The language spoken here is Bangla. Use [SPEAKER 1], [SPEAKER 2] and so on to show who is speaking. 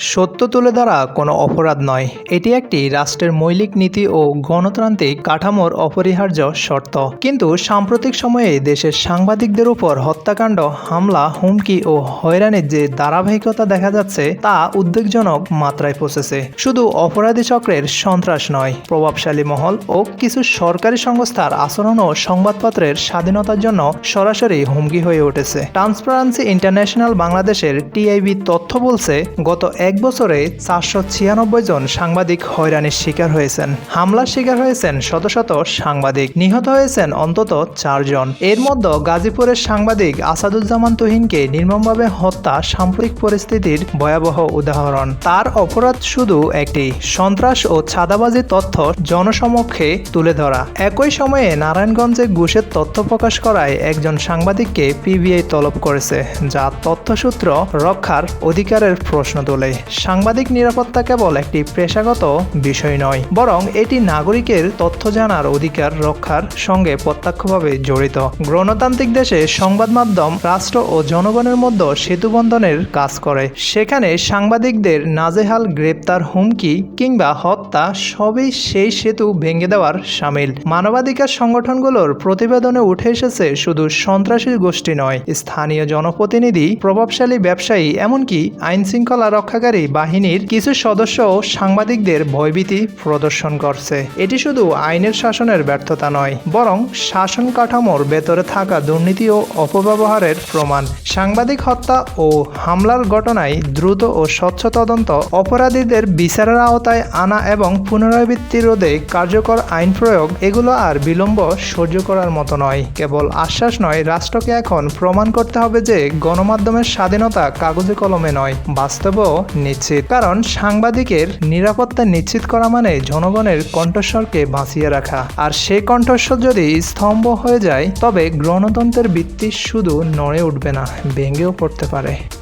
[SPEAKER 1] সত্য তুলে ধরা কোনো অপরাধ নয়। এটি একটি রাষ্ট্রের মৌলিক নীতি ও গণতান্ত্রিক কাঠামোর অপরিহার্য শর্ত। কিন্তু সাম্প্রতিক সময়ে দেশের সাংবাদিকদের উপর হত্যাকাণ্ড, হামলা, হুমকি ও হয়রানির যে ধারাবাহিকতা দেখা যাচ্ছে, তা উদ্বেগজনক মাত্রায় পৌঁছেছে। শুধু অপরাধী চক্রের সন্ত্রাস নয়, প্রভাবশালী মহল ও কিছু সরকারি সংস্থার আচরণ ও সংবাদপত্রের স্বাধীনতার জন্য সরাসরি হুমকি হয়ে উঠেছে। ট্রান্সপারেন্সি ইন্টারন্যাশনাল বাংলাদেশের টিআইবি তথ্য বলছে, গত এক বছরে চারশো ছিয়ানব্বই জন সাংবাদিক হয়রানির শিকার হয়েছেন। হামলার শিকার হয়েছেন শত শত সাংবাদিক। নিহত হয়েছেন অন্তত চারজন। এর মধ্যে গাজীপুরের সাংবাদিক আসাদুজ্জামান তুহিনকে নির্মমভাবে হত্যা সাম্প্রতিক পরিস্থিতির ভয়াবহ উদাহরণ। তার অপরাধ শুধু একটি, সন্ত্রাস ও ছাদাবাজি তথ্য জনসমক্ষে তুলে ধরা। একই সময়ে নারায়ণগঞ্জে ঘুষের তথ্য প্রকাশ করায় একজন সাংবাদিককে পিবিআই তলব করেছে, যা তথ্যসূত্র রক্ষার অধিকারের প্রশ্ন তোলে। সাংবাদিক নিরাপত্তা কেবল একটি পেশাগত বিষয় নয়, বরং এটি নাগরিকের তথ্য জানার অধিকার রক্ষার সঙ্গে প্রত্যক্ষভাবে জড়িত। গণতান্ত্রিক দেশে সংবাদ মাধ্যম, রাষ্ট্র ও জনগণের মধ্যে সেতুবন্ধনের কাজ করে। সেখানে সাংবাদিকদের নাজেহাল গ্রেপ্তার হুমকি কিংবা হত্যা সবই সেই সেতু ভেঙে দেওয়ার সামিল। মানবাধিকার সংগঠনগুলোর প্রতিবেদনে উঠে এসেছে শুধু সন্ত্রাসী গোষ্ঠী নয়, স্থানীয় জনপ্রতিনিধি, প্রভাবশালী ব্যবসায়ী, এমনকি আইন শৃঙ্খলা রক্ষাকারী বাহিনীর কিছু সদস্যও সাংবাদিকদের ভয়ভীতি প্রদর্শন করছে। এটি শুধু আইনের শাসনের ব্যর্থতা নয়, বরং শাসন কাঠামোর ভেতরে থাকা দুর্নীতি ও অপব্যবহারের প্রমাণ। সাংবাদিক হত্যা ও হামলার ঘটনায় দ্রুত ও স্বচ্ছ তদন্ত, অপরাধীদের বিচারের আওতায় আনা এবং পুনরাবৃত্তি রোধে কার্যকর আইন প্রয়োগ, এগুলো আর বিলম্ব সহ্য করার মতো নয়। কেবল আশ্বাস নয়, রাষ্ট্রকে এখন প্রমাণ করতে হবে যে গণমাধ্যমের স্বাধীনতা কাগজে কলমে নয়। বাস্তবেও নিশ্চিত। কারণ সাংবাদিকের নিরাপত্তা নিশ্চিত করা মানে জনগণের কণ্ঠস্বরকে বাঁচিয়ে রাখা। আর সে কণ্ঠস্বর যদি স্তম্ভ হয়ে যায়, তবে গণতন্ত্রের ভিত্তি শুধু নড়ে উঠবে না, ভেঙেও পড়তে পারে।